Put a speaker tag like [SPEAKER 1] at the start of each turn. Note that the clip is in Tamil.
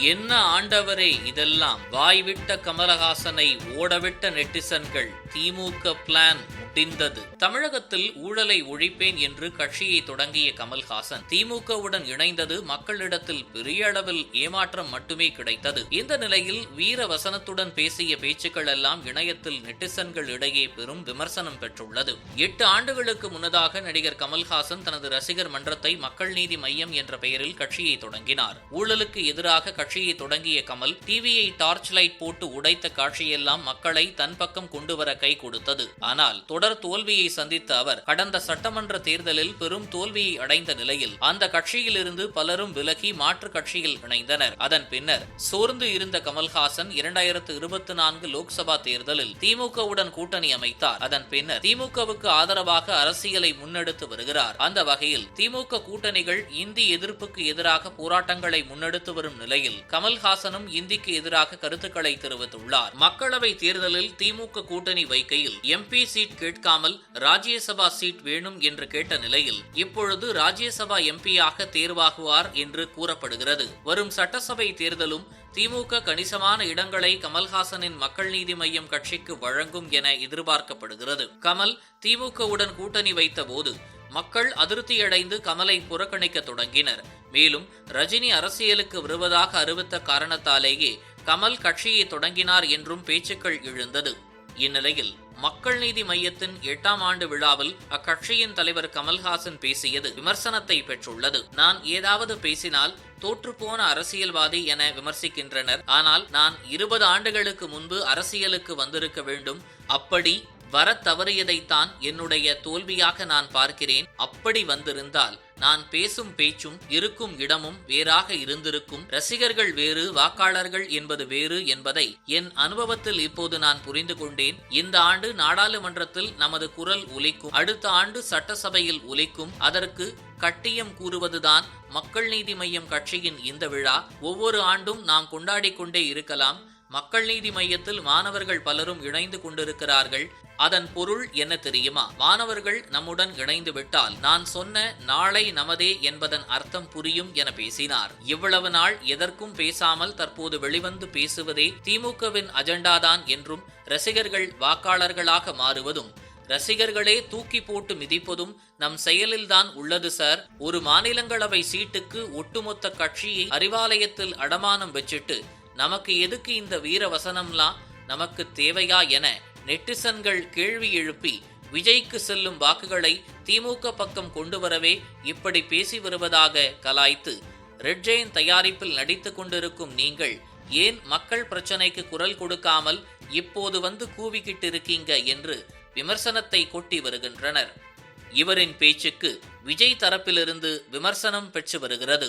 [SPEAKER 1] என்ன ஆண்டவரே இதெல்லாம்? வாய்விட்ட கமலஹாசனை ஓடவிட்ட நெட்டிசன்கள் திமுக பிளான் முடிந்தது. தமிழகத்தில் ஊழலை ஒழிப்பேன் என்று கட்சியை தொடங்கிய கமல்ஹாசன் திமுகவுடன் இணைந்தது மக்களிடத்தில் பெரிய அளவில் ஏமாற்றம் மட்டுமே கிடைத்தது. இந்த நிலையில் வீர வசனத்துடன் பேசிய பேச்சுக்கள் எல்லாம் இணையத்தில் நெட்டிசன்கள் இடையே பெரும் விமர்சனம் பெற்றுள்ளது. எட்டு ஆண்டுகளுக்கு முன்னதாக நடிகர் கமல்ஹாசன் தனது ரசிகர் மன்றத்தை மக்கள் நீதி மையம் என்ற பெயரில் கட்சியை தொடங்கினார். ஊழலுக்கு எதிராக கட்சியை தொடங்கிய கமல் டிவியை டார்ச் லைட் போட்டு உடைத்த காட்சியெல்லாம் மக்களை தன் பக்கம் கொண்டு வர கை கொடுத்தது. ஆனால் தொடர் தோல்வியை சந்தித்த அவர் கடந்த சட்டமன்ற தேர்தலில் பெரும் தோல்வியை அடைந்த நிலையில் அந்த கட்சியிலிருந்து பலரும் விலகி மாற்று கட்சியில் இணைந்தனர். அதன் பின்னர் சோர்ந்து இருந்த கமல்ஹாசன் இரண்டாயிரத்து இருபத்தி நான்கு லோக்சபா தேர்தலில் திமுகவுடன் கூட்டணி அமைத்தார். அதன் பின்னர் திமுகவுக்கு ஆதரவாக அரசியலை முன்னெடுத்து வருகிறார். அந்த வகையில் திமுக கூட்டணிகள் இந்தி எதிர்ப்புக்கு எதிராக போராட்டங்களை முன்னெடுத்து வரும் நிலையில் கமல்ஹாசனும் இந்திக்கு எதிராக கருத்துக்களை தெரிவித்துள்ளார். மக்களவை தேர்தலில் திமுக கூட்டணி வைக்கையில் எம்பி சீட் கேட்காமல் ராஜ்யசபா சீட் வேணும் என்று கேட்ட நிலையில் இப்பொழுது ராஜ்யசபா எம்பியாக தேர்வாகுவார் என்று கூறப்படுகிறது. வரும் சட்டசபை தேர்தலும் திமுக கணிசமான இடங்களை கமல்ஹாசனின் மக்கள் நீதி மய்யம் கட்சிக்கு வழங்கும் என எதிர்பார்க்கப்படுகிறது. கமல் திமுகவுடன் கூட்டணி வைத்த போது மக்கள் அதிருப்தியடைந்து கமலை புறக்கணிக்க தொடங்கினர். மேலும் ரஜினி அரசியலுக்கு வருவதாக அறிவித்த காரணத்தாலேயே கமல் கட்சியை தொடங்கினார் என்றும் பேச்சுக்கள் எழுந்தது. இந்நிலையில் மக்கள் நீதி மையத்தின் எட்டாம் ஆண்டு விழாவில் அக்கட்சியின் தலைவர் கமல்ஹாசன் பேசியது விமர்சனத்தை பெற்றுள்ளது. நான் ஏதாவது பேசினால் தோற்றுப்போன அரசியல்வாதி என விமர்சிக்கின்றனர். ஆனால் நான் இருபது ஆண்டுகளுக்கு முன்பு அரசியலுக்கு வந்திருக்க வேண்டும். அப்படி வர தவறியதைத்தான் என்னுடைய தோல்வியாக நான் பார்க்கிறேன். அப்படி வந்திருந்தால் நான் பேசும் பேச்சும் இருக்கும் இடமும் வேறாக இருந்திருக்கும். ரசிகர்கள் வேறு வாக்காளர்கள் என்பது வேறு என்பதை என் அனுபவத்தில் இப்போது நான் புரிந்து கொண்டேன். இந்த ஆண்டு நாடாளுமன்றத்தில் நமது குரல் ஒலிக்கும். அடுத்த ஆண்டு சட்டசபையில் ஒலிக்கும். அதற்கு கட்டியம் கூறுவதுதான் மக்கள் நீதி மய்யம் கட்சியின் இந்த விழா. ஒவ்வொரு ஆண்டும் நாம் கொண்டாடிக் கொண்டே இருக்கலாம். மக்கள் நீதி மையத்தில் மாணவர்கள் பலரும் இணைந்து கொண்டிருக்கிறார்கள். அதன் பொருள் என்ன தெரியுமா? மாணவர்கள் நம்முடன் இணைந்து விட்டால் நான் சொன்ன நாளை நமதே என்பதன் அர்த்தம் புரியும் என பேசினார். இவ்வளவு நாள் எதற்கும் பேசாமல் தற்போது வெளிவந்து பேசுவதே திமுகவின் அஜெண்டாதான் என்றும் ரசிகர்கள் வாக்காளர்களாக மாறுவதும் ரசிகர்களே தூக்கி போட்டு மிதிப்பதும் நம் செயலில்தான் உள்ளது சார். ஒரு மாநிலங்களவை சீட்டுக்கு ஒட்டுமொத்த கட்சியை அறிவாலயத்தில் அடமானம் வச்சிட்டு நமக்கு எதுக்கு இந்த வீர வசனம்லாம் நமக்கு தேவையா என நெட்டிசன்கள் கேள்வி எழுப்பி விஜய்க்கு செல்லும் வாக்குகளை திமுக பக்கம் கொண்டு வரவே இப்படி பேசி வருவதாக கலாய்த்து ரெட் ஜெயின் தயாரிப்பில் நடித்துக் கொண்டிருக்கும் நீங்கள் ஏன் மக்கள் பிரச்சனைக்கு குரல் கொடுக்காமல் இப்போது வந்து கூவிக்கிட்டு இருக்கீங்க என்று விமர்சனத்தை கொட்டி வருகின்றனர். இவரின் பேச்சுக்கு விஜய் தரப்பிலிருந்து விமர்சனம் பெற்று வருகிறது.